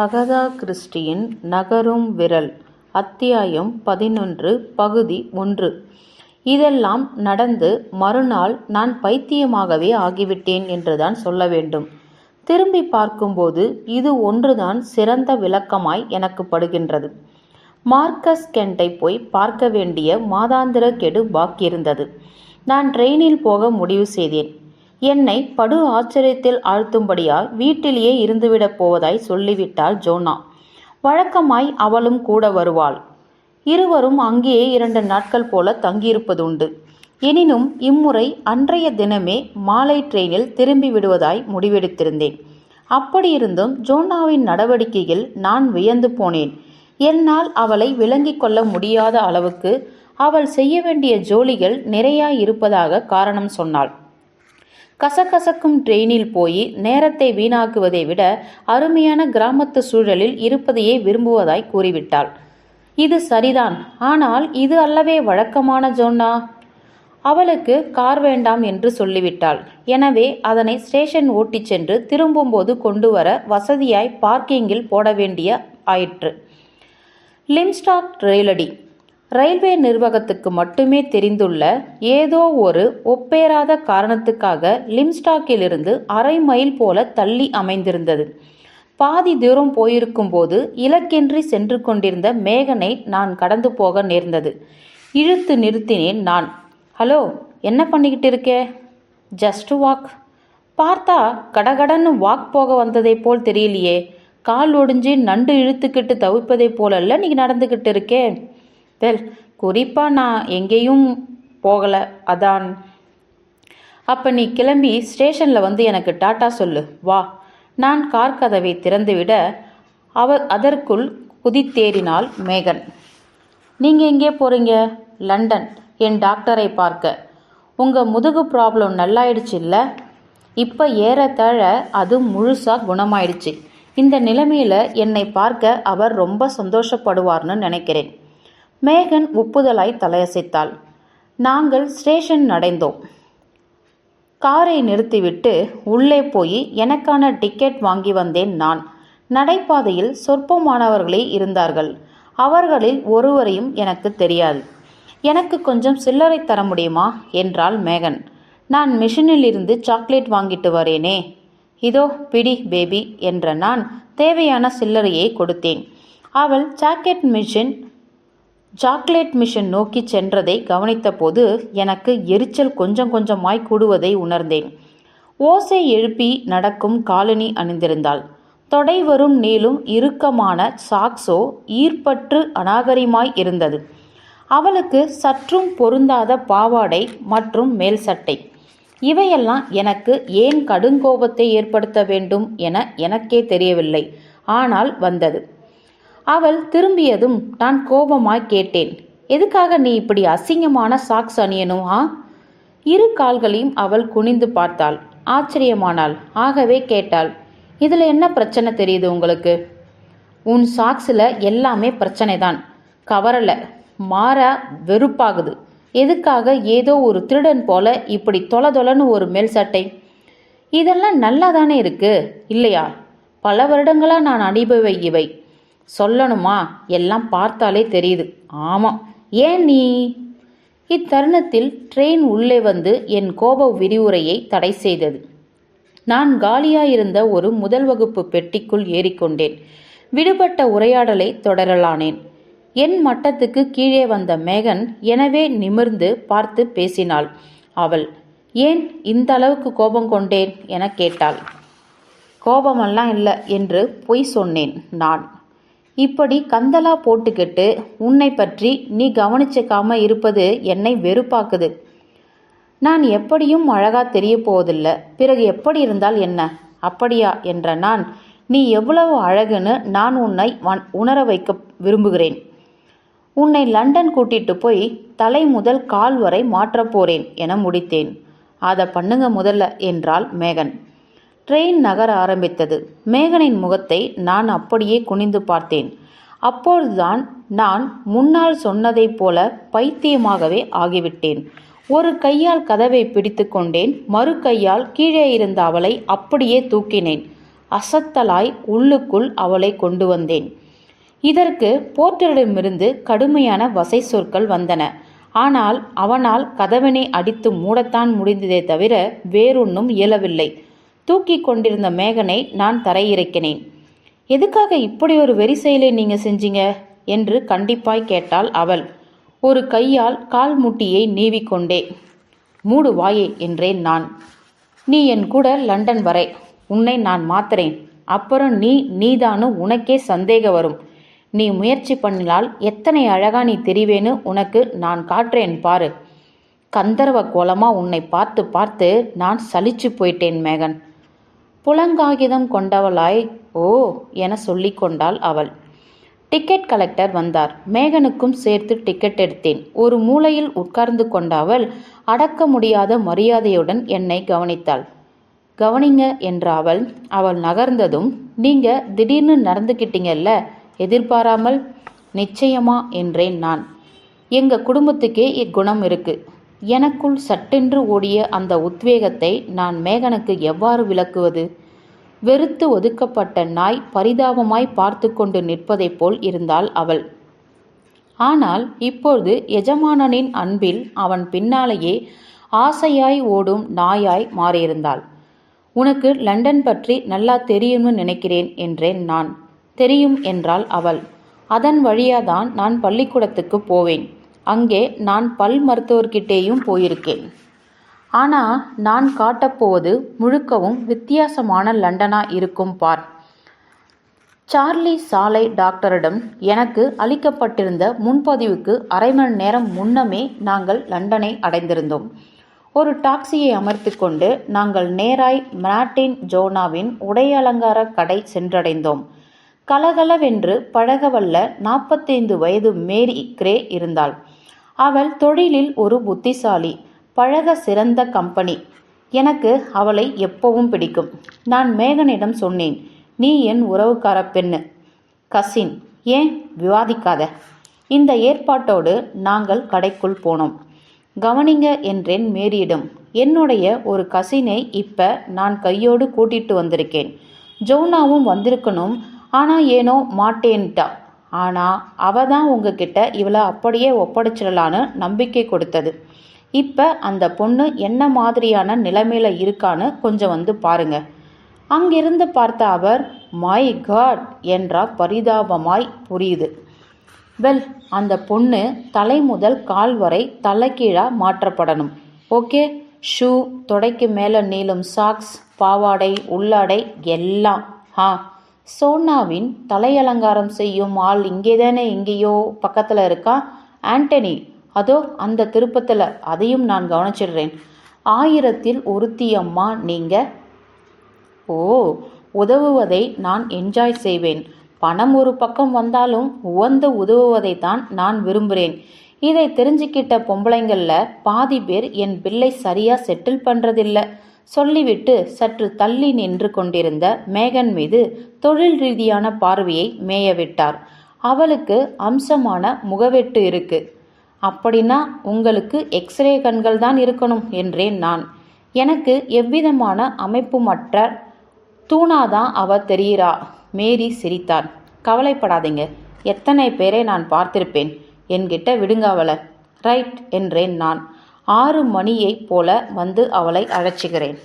Agatha கிறிஸ்டியின் நகரும் விரல் அத்தியாயம் பதினொன்று பகுதி ஒன்று. இதெல்லாம் நடந்து மறுநாள் நான் பைத்தியமாகவே ஆகிவிட்டேன் என்றுதான் சொல்ல வேண்டும். திரும்பி பார்க்கும்போது இது ஒன்றுதான் சிறந்த விளக்கமாய் எனக்கு படுகின்றது. மார்க்கஸ் கெண்டை போய் பார்க்க வேண்டிய மாதாந்திர கெடு பாக்கியிருந்தது. நான் ட்ரெயினில் போக முடிவு செய்தேன். என்னை படு ஆச்சரியத்தில் ஆழ்த்தும்படியால் வீட்டிலேயே இருந்துவிடப் போவதாய் சொல்லிவிட்டாள் ஜோனா. வழக்கமாய் அவளும் கூட வருவாள். இருவரும் அங்கேயே இரண்டு நாட்கள் போல தங்கியிருப்பதுண்டு. எனினும் இம்முறை அன்றைய தினமே மாலை ட்ரெயினில் திரும்பி விடுவதாய் முடிவெடுத்திருந்தேன். அப்படியிருந்தும் ஜோனாவின் நடவடிக்கையில் நான் வியந்து போனேன். என்னால் அவளை விளங்கிக் கொள்ள முடியாத அளவுக்கு அவள் செய்ய வேண்டிய ஜோலிகள் நிறையா இருப்பதாக காரணம் சொன்னாள். கசகசக்கும் ட்ரெயினில் போய் நேரத்தை வீணாக்குவதை விட அருமையான கிராமத்து சூழலில் இருப்பதையே விரும்புவதாய் கூறிவிட்டாள். இது சரிதான். ஆனால் இது அல்லவே வழக்கமான ஜோன்னா? அவளுக்கு கார் வேண்டாம் என்று சொல்லிவிட்டாள். எனவே அதனை ஸ்டேஷன் ஓட்டிச் சென்று திரும்பும்போது கொண்டு வர வசதியாய் பார்க்கிங்கில் போட வேண்டிய ஆயிற்று. லிம்ஸ்டாக் ரயிலடி. ரயில்வே நிர்வாகத்துக்கு மட்டுமே தெரிந்துள்ள ஏதோ ஒரு ஒப்பேராத காரணத்துக்காக லிம்ஸ்டாக்கிலிருந்து அரை மைல் போல தள்ளி அமைந்திருந்தது. பாதி தூரம் போயிருக்கும்போது இலக்கின்றி சென்று கொண்டிருந்த மேகனை நான் கடந்து போக நேர்ந்தது. இழுத்து நிறுத்தினேன் நான். ஹலோ என்ன பண்ணிக்கிட்டு இருக்கே? Just walk. பார்த்தா கடகடன்னு வாக் போக வந்ததை போல் தெரியலையே. கால் ஒடிஞ்சு நண்டு இழுத்துக்கிட்டு தவிப்பதை போலல்ல நீ நடந்துக்கிட்டு இருக்கே? வெல் குறிப்பாக நான் எங்கேயும் போகலை அதான். அப்போ நீ கிளம்பி ஸ்டேஷனில் வந்து எனக்கு டாட்டா சொல்லு வா. நான் கார் கதவை திறந்துவிட அவ அதற்குள் குதித்தேறினாள் மேகன். நீங்கள் எங்கே போகிறீங்க லண்டன் என் டாக்டரை பார்க்க. உங்கள் முதுகு ப்ராப்ளம் நல்லாயிடுச்சு இல்லை இப்போ ஏறத்தாழ அது முழுசாக குணமாயிடுச்சு. இந்த நிலைமையில் என்னை பார்க்க அவர் ரொம்ப சந்தோஷப்படுவார்னு நினைக்கிறேன். மேகன் ஒப்புதலாய் தலையசைத்தாள். நாங்கள் ஸ்டேஷன் அடைந்தோம் காரை நிறுத்திவிட்டு உள்ளே போய் எனக்கான டிக்கெட் வாங்கி வந்தேன் நான். நடைபாதையில் சொற்பமானவர்களே இருந்தார்கள். அவர்களில் ஒருவரையும் எனக்கு தெரியாது. எனக்கு கொஞ்சம் சில்லறை தர முடியுமா? என்றாள் மேகன். நான் மிஷினில் இருந்து சாக்லேட் வாங்கிட்டு வரேனே. இதோ பிடி பேபி என்ற நான் தேவையான சில்லறையை கொடுத்தேன். அவள் சாக்கெட் மிஷின் சாக்லேட் மிஷன் நோக்கி சென்றதை கவனித்தபோது எனக்கு எரிச்சல் கொஞ்சம் கொஞ்சமாய் கூடுவதை உணர்ந்தேன். ஓசை எழுப்பி நடக்கும் காலனி அணிந்திருந்தாள். தொடை வரும் நீளும் இறுக்கமான சாக்ஸோ ஈர்ப்பற்று அநாகரிமாய் இருந்தது. அவளுக்கு சற்றும் பொருந்தாத பாவாடை மற்றும் மேல் சட்டை. இவையெல்லாம் எனக்கு ஏன் கடுங்கோபத்தை ஏற்படுத்த வேண்டும் என எனக்கே தெரியவில்லை. ஆனால் வந்தது. அவள் திரும்பியதும் நான் கோபமாய் கேட்டேன். எதுக்காக நீ இப்படி அசிங்கமான சாக்ஸ் அணியணும் ஆ? இரு கால்களையும் அவள் குனிந்து பார்த்தாள். ஆச்சரியமானாள். ஆகவே கேட்டாள். இதில் என்ன பிரச்சனை தெரியுது உங்களுக்கு? உன் சாக்ஸில் எல்லாமே பிரச்சனை தான் கவரலை. மாற வெறுப்பாகுது. எதுக்காக ஏதோ ஒரு திருடன் போல இப்படி தொலை தொலைன்னு ஒரு மேல் சட்டை? இதெல்லாம் நல்லா தானே இருக்கு. இல்லையா? பல வருடங்களாக நான் அனுபவை இவை. சொல்லணுமா? எல்லாம் பார்த்தாலே தெரியுது. ஆமாம் ஏன் நீ? இத்தருணத்தில் ட்ரெயின் உள்ளே வந்து என் கோப விரிவுரையை தடை செய்தது. நான் காலியாயிருந்த ஒரு முதல் வகுப்பு பெட்டிக்குள் ஏறிக்கொண்டேன். விடுபட்ட உரையாடலை தொடரலானேன். என் மட்டத்துக்கு கீழே வந்த மேகன் எனவே நிமிர்ந்து பார்த்து பேசினாள். அவள் ஏன் இந்த அளவுக்கு கோபம் கொண்டேன்? என கேட்டாள். கோபமெல்லாம் இல்லை என்று பொய் சொன்னேன் நான். இப்படி கந்தலா போட்டுக்கிட்டு உன்னை பற்றி நீ கவனிச்சுக்காம இருப்பது என்னை வெறுப்பாக்குது. நான் எப்படியும் அழகா தெரிய போவதில்லை. பிறகு எப்படி இருந்தால் என்ன? அப்படியா என்ற நான் நீ எவ்வளவு அழகுன்னு நான் உன்னை உணர வைக்க விரும்புகிறேன். உன்னை லண்டன் கூட்டிட்டு போய் தலை முதல் கால் வரை மாற்றப் போறேன் என முடித்தேன். அதை பண்ணுங்க முதல்ல என்றாள் மேகன். ட்ரெயின் நகர ஆரம்பித்தது. மேகனின் முகத்தை நான் அப்படியே குனிந்து பார்த்தேன். அப்போதுதான் நான் முன்னால் சொன்னதைப் போல பைத்தியமாகவே ஆகிவிட்டேன். ஒரு கையால் கதவை பிடித்து கொண்டேன். மறு கையால் கீழே இருந்த அவளை அப்படியே தூக்கினேன். அசத்தலாய் உள்ளுக்குள் அவளை கொண்டு வந்தேன். இதற்கு போர்ட்டரிடமிருந்து கடுமையான வசை சொற்கள் வந்தன. ஆனால் அவனால் கதவனை அடித்து மூடத்தான் முடிந்ததே தவிர வேறொன்னும் இயலவில்லை. தூக்கி கொண்டிருந்த மேகனை நான் தரையிறக்கினேன். எதுக்காக இப்படி ஒரு வெறி செயலை நீங்க செஞ்சீங்க? என்று கண்டிப்பாய் கேட்டாள் அவள். ஒரு கையால் கால் முட்டியை நீவிக்கொண்டே மூடு வாயே என்றேன் நான். நீ என் கூட லண்டன் வரை. உன்னை நான் மாத்துறேன். அப்புறம் நீ நீதானு உனக்கே சந்தேகம் வரும். நீ முயற்சி பண்ணினால் எத்தனை அழகா நீ தெரிவேன்னு உனக்கு நான் காட்டுறேன் பாரு. கந்தர்வ கோலமா உன்னை பார்த்து பார்த்து நான் சலிச்சு போயிட்டேன் மேகன். புலங்காகிதம் கொண்டவளாய் ஓ என சொல்லிக்கொண்டாள் அவள். டிக்கெட் கலெக்டர் வந்தார். மேகனுக்கும் சேர்த்து டிக்கெட் எடுத்தேன். ஒரு மூலையில் உட்கார்ந்து கொண்ட அவள் அடக்க முடியாத மரியாதையுடன் என்னை கவனித்தாள். கவனிங்க என்ற அவள் அவள் நகர்ந்ததும் நீங்க திடீர்னு நடந்துக்கிட்டீங்கல்ல எதிர்பாராமல்? நிச்சயமா என்றேன் நான். எங்க குடும்பத்துக்கே இக்குணம் இருக்கு. எனக்குள் சட்டென்று ஓடிய அந்த உத்வேகத்தை நான் மேகனுக்கு எவ்வாறு விளக்குவது? வெறுத்து ஒதுக்கப்பட்ட நாய் பரிதாபமாய் பார்த்து கொண்டு நிற்பதைப் போல் இருந்தாள் அவள். ஆனால் இப்பொழுது எஜமானனின் அன்பில் அவன் பின்னாலேயே ஆசையாய் ஓடும் நாயாய் மாறியிருந்தாள். உனக்கு லண்டன் பற்றி நல்லா தெரியும்னு நினைக்கிறேன் என்றேன் நான். தெரியும் என்றாள் அவள். அதன் வழியாதான் நான் பள்ளிக்கூடத்துக்கு போவேன். அங்கே நான் பல் மருத்துவர்கிட்டேயும் போயிருக்கேன். ஆனால் நான் காட்டப்போவது முழுக்கவும் வித்தியாசமான லண்டனா இருக்கும் பார். சார்லி சாலை டாக்டரிடம் எனக்கு அளிக்கப்பட்டிருந்த முன்பதிவுக்கு அரை மணி நேரம் முன்னமே நாங்கள் லண்டனை அடைந்திருந்தோம். ஒரு டாக்ஸியை அமர்த்தி கொண்டு நாங்கள் நேராய் மார்டின் ஜோனாவின் உடை அலங்கார கடை சென்றடைந்தோம். கலகலவென்று பழகவல்ல நாற்பத்தைந்து வயது மேரி கிரே இருந்தாள். அவள் தொழிலில் ஒரு புத்திசாலி பழக சிறந்த கம்பெனி. எனக்கு அவளை எப்பவும் பிடிக்கும். நான் மேகனிடம் சொன்னேன் நீ என் உறவுக்கார பெண்ணு. கசின் ஏன் விவாதிக்காத இந்த ஏற்பாட்டோடு நாங்கள் கடைக்குள் போனோம். கவனிங்க என்றேன் மேரியிடம். என்னுடைய ஒரு கசினை இப்ப நான் கையோடு கூட்டிட்டு வந்திருக்கேன். ஜோனாவும் வந்திருக்கணும். ஆனா ஏனோ மாட்டேன்ட்டா. ஆனால் அவ தான் உங்ககிட்ட இவளை அப்படியே ஒப்படைச்சிடலான்னு நம்பிக்கை கொடுத்தது. இப்போ அந்த பொண்ணு என்ன மாதிரியான நிலைமையில் இருக்கான்னு கொஞ்சம் வந்து பாருங்க. அங்கிருந்து பார்த்த அவர் மை காட் என்றா பரிதாபமாய் புரியுது. வெல் அந்த பொண்ணு தலை முதல் கால் வரை தலைகீழா மாற்றப்படணும். ஓகே? ஷூ தொடைக்கு மேலே நீளும் சாக்ஸ் பாவாடை உள்ளாடை எல்லாம். ஆ சோனாவின் தலையலங்காரம் செய்யும் ஆள் இங்கேதானே எங்கேயோ பக்கத்தில் இருக்கா? ஆண்டனி அதோ அந்த திருப்பத்தில் அதையும் நான் கவனிச்சிடுறேன். ஆயிரத்தில் ஒருத்தி அம்மா நீங்க? ஓ உதவுவதை நான் என்ஜாய் செய்வேன். பணம் ஒரு பக்கம் வந்தாலும் உவந்து உதவுவதை தான் நான் விரும்புகிறேன் இதை தெரிஞ்சுக்கிட்ட பொம்பளைங்களில் பாதி பேர் என் பிள்ளை சரியா செட்டில் பண்ணுறதில்லை சொல்லிவிட்டு சற்று தள்ளி நின்று கொண்டிருந்த மேகன் மீது தொழில் ரீதியான பார்வையை மேயவிட்டார். அவளுக்கு அம்சமான முகவெட்டு இருக்கு. அப்படின்னா உங்களுக்கு எக்ஸ்ரே கண்கள் தான் இருக்கணும் என்றேன் நான். எனக்கு எவ்விதமான அமைப்புமற்ற தூணாதான் அவ தெரிகிறா. மேரி சிரித்தார் கவலைப்படாதீங்க. எத்தனை பேரை நான் பார்த்திருப்பேன்? என்கிட்ட விடுங்க அவளை. ரைட் என்றேன் நான். ஆறு மணியைப் போல வந்து அவளை அழைச்சுகிறேன்.